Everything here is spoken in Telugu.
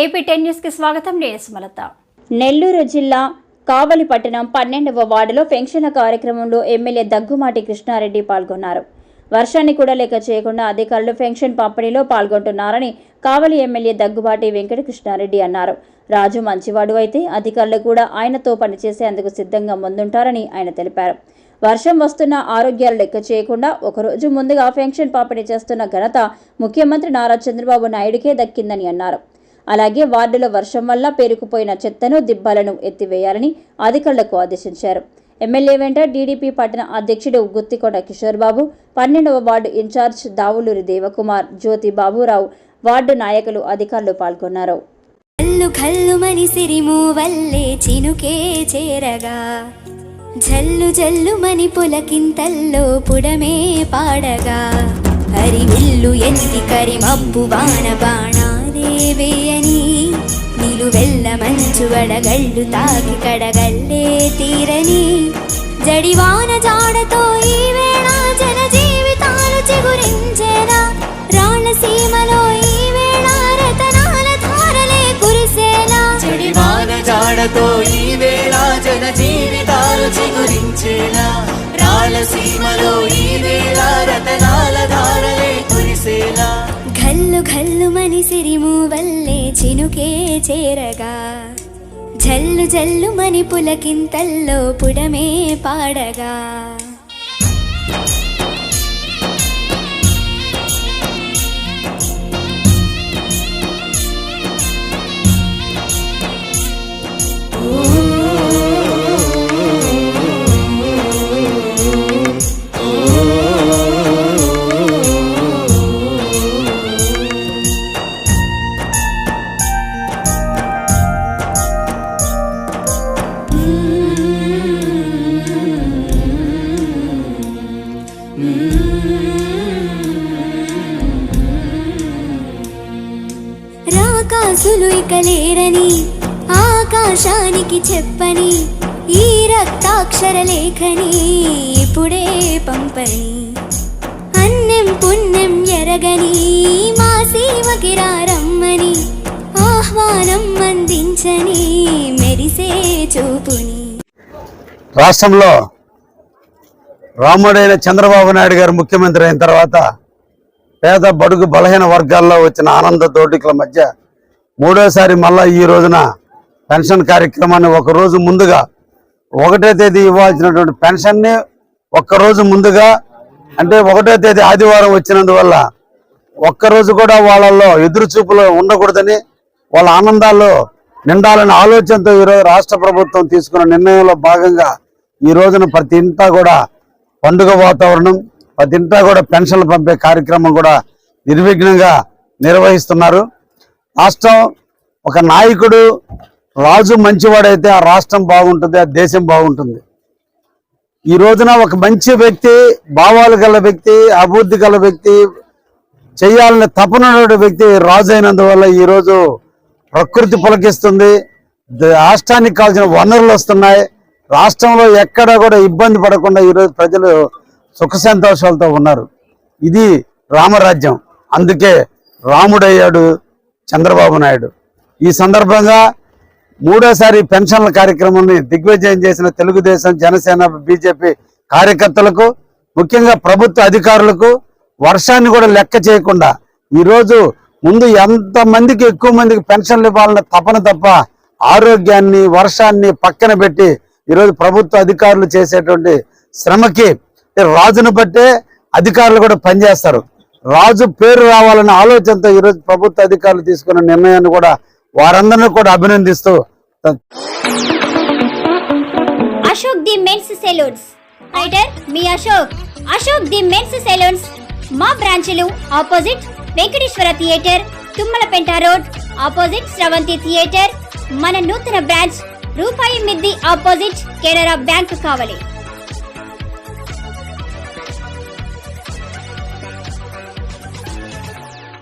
ఏపీ టెన్ న్యూస్కి స్వాగతం. నేను సుమలత. నెల్లూరు జిల్లా కావలి పట్టణం పన్నెండవ వార్డులో పెన్షన్ల కార్యక్రమంలో ఎమ్మెల్యే దగ్గుమాటి కృష్ణారెడ్డి పాల్గొన్నారు. వర్షాన్ని కూడా లెక్క చేయకుండా అధికారులు పెన్షన్ పంపిణీలో పాల్గొంటున్నారని కావలి ఎమ్మెల్యే దగ్గుబాటి వెంకట కృష్ణారెడ్డి అన్నారు. రాజు మంచివాడు అయితే అధికారులు కూడా ఆయనతో పనిచేసేందుకు సిద్ధంగా ముందుంటారని ఆయన తెలిపారు. వర్షం వస్తున్న ఆరోగ్యాలు లెక్క చేయకుండా ఒకరోజు ముందుగా పెన్షన్ పంపిణీ చేస్తున్న ఘనత ముఖ్యమంత్రి నారా చంద్రబాబు నాయుడికే దక్కిందని అన్నారు. అలాగే వార్డులో వర్షం వల్ల పేరుకుపోయిన చెత్తను దిబ్బలను ఎత్తివేయాలని అధికారులకు ఆదేశించారు. ఎమ్మెల్యే వెంట టీడీపీ పట్టణ అధ్యక్షుడు గుత్తికొండ కిషోర్ బాబు పన్నెండవ ward incharge Davuluri Devakumar Jyothi Baburao ward నాయకులు అధికారులు పాల్గొన్నారు. కల్లు మని సిరిము వల్లే చినుకే చేరగా. జల్లు జల్లుమని పులకింతల్లో పుడమే పాడగా. హరివిల్లు ఎత్తి కరిమబ్బు మబ్బు బాణ బాణాదేవేయని నిలువెల్ల మంచు వడగళ్ళు తాకి కడగల్లే తీరని. జడివాన జాడతో ఈ వేళ జన జీవితాలు చిగురించేలా రాళ్ళ సీమలో ఈ వేళ రతనాల ధారలే కురిసేలా జడివాన జాడతో ఈ వేళ జన జీవితాలు చిగురించేలా రాళ్ళ సీమలో ఈ వేళ వల్లే చినుకే చేరగా. జల్లు జల్లు మణిపులకింతల్లో పుడమే పాడగా. రాకాసులు ఆకాశానికి చెప్పని ఈ రక్తాక్షర లేఖని ఇప్పుడే పంపని. అన్నెం పుణ్యం ఎరగని మా సేవకి రమ్మని ఆహ్వానం అందించని మెరిసే చూపుని. రాష్ట్రంలో రాముడైన చంద్రబాబు నాయుడు గారు ముఖ్యమంత్రి అయిన తర్వాత పేద బడుగు బలహీన వర్గాల్లో వచ్చిన ఆనంద దోటికల మధ్య మూడోసారి మళ్ళా ఈ రోజున పెన్షన్ కార్యక్రమాన్ని ఒక రోజు ముందుగా ఒకటో తేదీ ఇవ్వాల్సినటువంటి పెన్షన్ని ఒక్కరోజు ముందుగా అంటే ఒకటో తేదీ ఆదివారం వచ్చినందువల్ల ఒక్కరోజు కూడా వాళ్ళల్లో ఎదురుచూపులో ఉండకూడదని వాళ్ళ ఆనందాల్లో నిండాలనే ఆలోచనతో ఈరోజు రాష్ట్ర ప్రభుత్వం తీసుకున్న నిర్ణయంలో భాగంగా ఈ రోజున ప్రతి ఇంటా కూడా పండుగ వాతావరణం ప్రతి ఇంటా కూడా పెన్షన్లు పంపే కార్యక్రమం కూడా నిర్విఘ్నంగా నిర్వహిస్తున్నారు. రాష్ట్రం ఒక నాయకుడు రాజు మంచివాడైతే ఆ రాష్ట్రం బాగుంటుంది ఆ దేశం బాగుంటుంది. ఈ రోజున ఒక మంచి వ్యక్తి భావాలు గల వ్యక్తి అభివృద్ధి గల వ్యక్తి చేయాలని తపన వ్యక్తి రాజు అయినందువల్ల ఈ రోజు ప్రకృతి పులకిస్తుంది. రాష్ట్రానికి కావాల్సిన వనరులు వస్తున్నాయి. రాష్ట్రంలో ఎక్కడ కూడా ఇబ్బంది పడకుండా ఈరోజు ప్రజలు సుఖ సంతోషాలతో ఉన్నారు. ఇది రామరాజ్యం. అందుకే రాముడయ్యాడు. చంద్రబాబు నాయుడు. ఈ సందర్భంగా మూడోసారి పెన్షన్ల కార్యక్రమాన్ని దిగ్విజయం చేసిన తెలుగుదేశం జనసేన బీజేపీ కార్యకర్తలకు ముఖ్యంగా ప్రభుత్వ అధికారులకు వర్షాన్ని కూడా లెక్క చేయకుండా ఈరోజు ముందు ఎంతమందికి ఎక్కువ మందికి పెన్షన్లు ఇవ్వాలన్న తపన తప్ప ఆరోగ్యాన్ని వర్షాన్ని పక్కన పెట్టి ఈరోజు ప్రభుత్వ అధికారులు చేసేటువంటి శ్రమకి రాజును బట్టే అధికారులు కూడా పనిచేస్తారు. రాజు పేరు రావాలనే ఆలోచనతో ఈరోజు ప్రభుత్వ అధికారులు తీసుకున్న నిర్ణయాన్ని కూడా వారందరినీ కూడా అభినందిస్తూ అశోక్ ది మెన్స్ సెలూన్స్. రైటర్ మీ Ashok. Ashok the men's salons. మా బ్రాంచ్లు opposite Venkateswara theatre Tummalapenta road. Opposite Sravanthi theatre. మన నూతన బ్రాంచ్ రూపాయి మిద్ది ఆపోజిట్ కెనరా బ్యాంక్ కావలి.